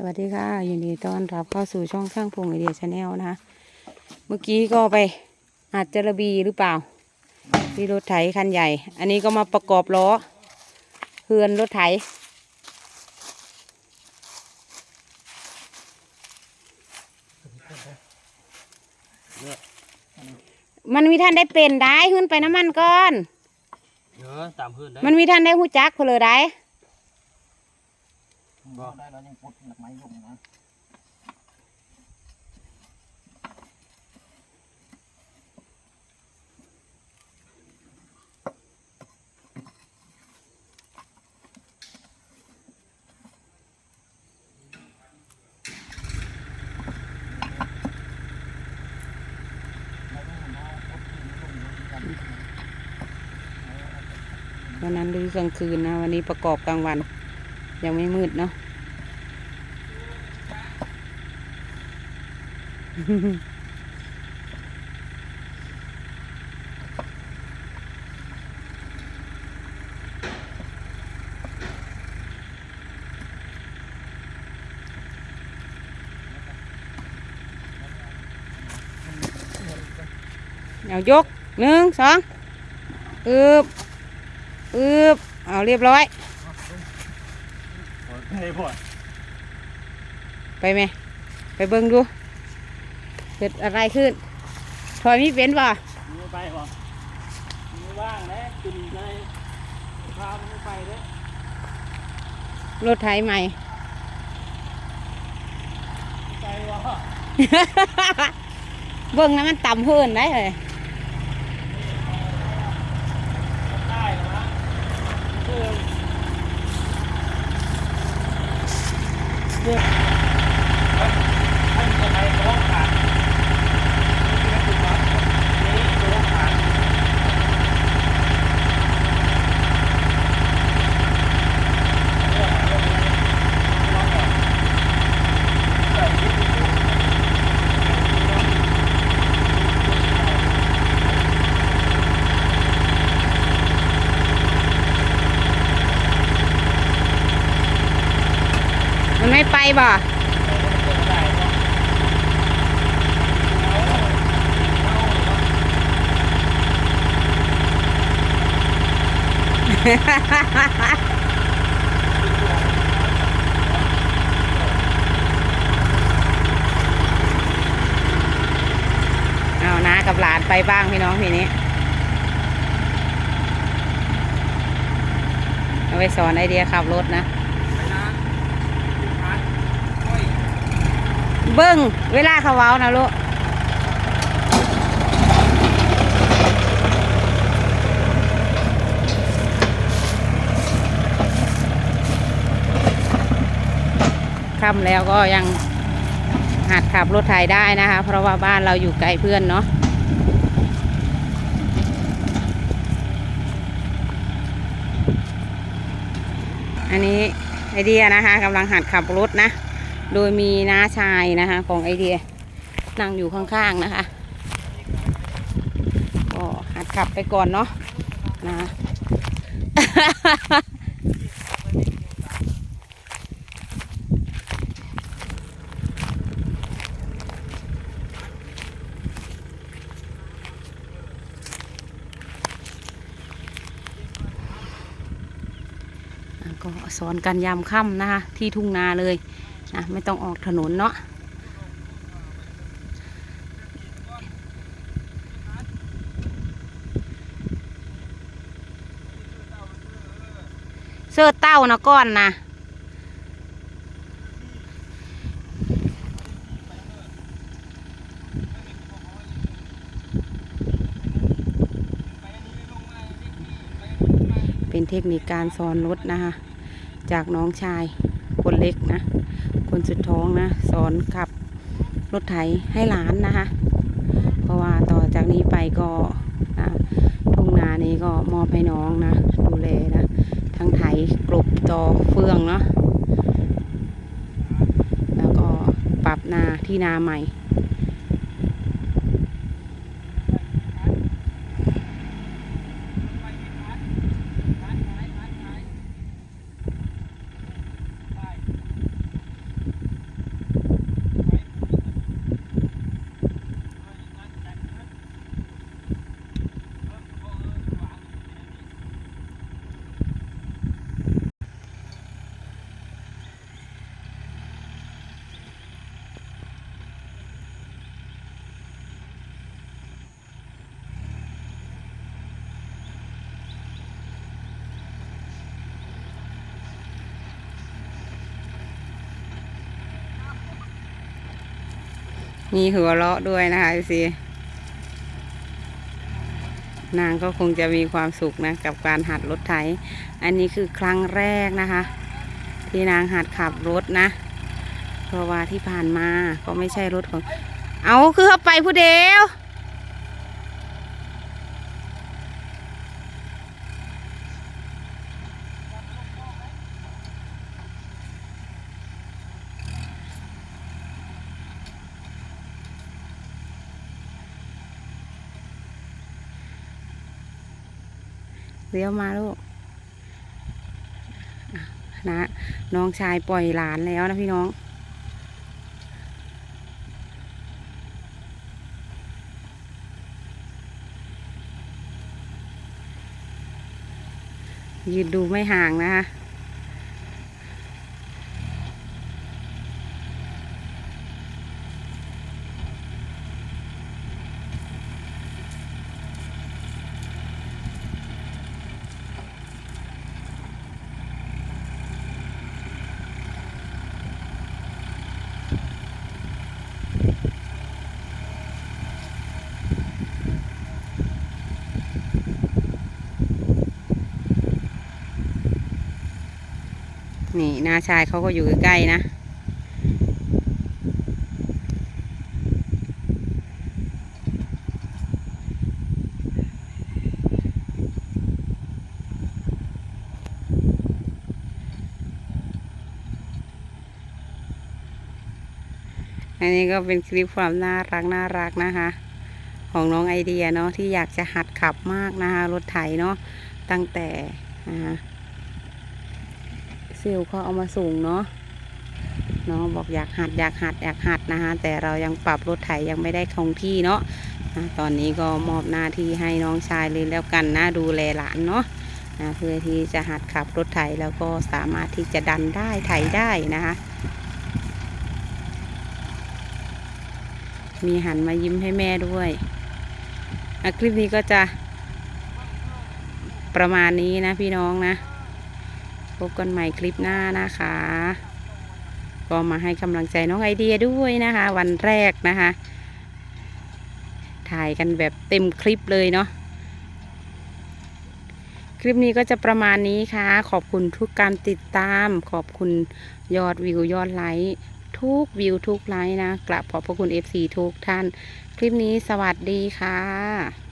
สวัสดีค่ะยินดีต้อนรับเข้าสู่ช่องช่างพงไอเดียชาแนลนะคะ เมื่อกี้ก็ไปอาจจะระบีหรือเปล่าที่รถไถคันใหญ่ อันนี้ก็มาประกอบล้อเฮือนรถไถ มันมีท่านได้เป็นได้ขึ้นไปน้ำมันก่อนเออตามพื้นได้มันมีท่านได้หูจักเพนเลยได้ บอกได้แล้วยังปลดหลักไม้ลงนะวันนั้นดูกลางคืนนะ วันนี้ประกอบกลางวัน ยังไม่มืดเนาะ เอายกหนึ่งสองอึบอึบเอาเรียบร้อยให้พ่อไปไหมไปเบิ่งดู เกิดอะไรขึ้นถอยมีเป็นป่ะมีไปบ่มีว่างแล้วกินเลยพามันไปเด้อรถไถใหม่ไปบ่เบิ่งนะมันต่ำเพิ่นได้เลยได้เหรอวะคือคือท่านจะไปร้องขาดนี่คือวัดนี้ร้องขาด มันไม่ไปบ่เอานะกับหลานไปบ้างพี่น้องทีนี้ เอาไปสอนไอเดียขับรถนะ เบิ้งเวลาเขาเว้านะลูกค่ำแล้วก็ยังหัดขับรถไถได้นะคะ เพราะว่าบ้านเราอยู่ไกลเพื่อนเนาะอันนี้ไอเดียนะคะกำลังหัดขับรถนะ โดยมีน้าชายนะคะของไอเดียนั่งอยู่ข้างๆนะคะก็หัดขับไปก่อนเนาะนะก็สอนกันยามค่ำนะคะ ที่ทุ่งนาเลย นะไม่ต้องออกถนนเนาะเสื้อเต้านะก้อนนะเป็นเทคนิคการสอนรถนะคะ จากน้องชายคนเล็กนะ คนสุดท้องนะ สอนขับรถไถให้หลานนะคะ เพราะว่าต่อจากนี้ไปก็ทุ่งนานี้ก็มอบให้น้องนะ ดูแลนะ ทั้งไถกลบต่อเฟืองเนาะแล้วก็ปรับนาที่นาใหม่ ไมีหัวเราะด้วยนะคะสินางก็คงจะมีความสุขนะกับการหัดรถไถ อันนี้คือครั้งแรกนะคะ ที่นางหัดขับรถนะ เพราะว่าที่ผ่านมาก็ไม่ใช่รถของ เอาคือเข้าไปผู้เดียว เลี้ยวมาลูกนะน้องชายปล่อยหลานแล้วนะพี่น้อง ยืนดูไม่ห่างนะคะ นี่น้าชายเขาก็อยู่ใกล้ๆนะอันนี้ก็เป็นคลิปความน่ารักน่ารักนะคะ ของน้องไอเดียเนาะที่อยากจะหัดขับมากนะคะรถไถเนาะตั้งแต่นะคะ เซลลเขาเอามาส่งเนาะน้องบอกอยากหัดอยากหัดอยากหัดนะคะแต่เรายังปรับรถไถยังไม่ได้คงที่เนาะตอนนี้ก็มอบหน้าที่ให้น้องชายเลยแล้วกันนะดูแลหลานเนาะอะเพื่อที่จะหัดขับรถไถแล้วก็สามารถที่จะดันได้ไถได้นะคะมีหันมายิ้มให้แม่ด้วยคลิปนี้ก็จะประมาณนี้นะพี่น้องนะ พบกันใหม่คลิปหน้านะคะ ก็มาให้กำลังใจน้องไอเดียด้วยนะคะ วันแรกนะคะ ถ่ายกันแบบเต็มคลิปเลยเนาะคลิปนี้ก็จะประมาณนี้ค่ะ ขอบคุณทุกการติดตาม ขอบคุณยอดวิวยอดไลค์ทุกวิวทุกไลค์นะกลับขอบพระคุณ FC ทุกท่าน คลิปนี้สวัสดีค่ะ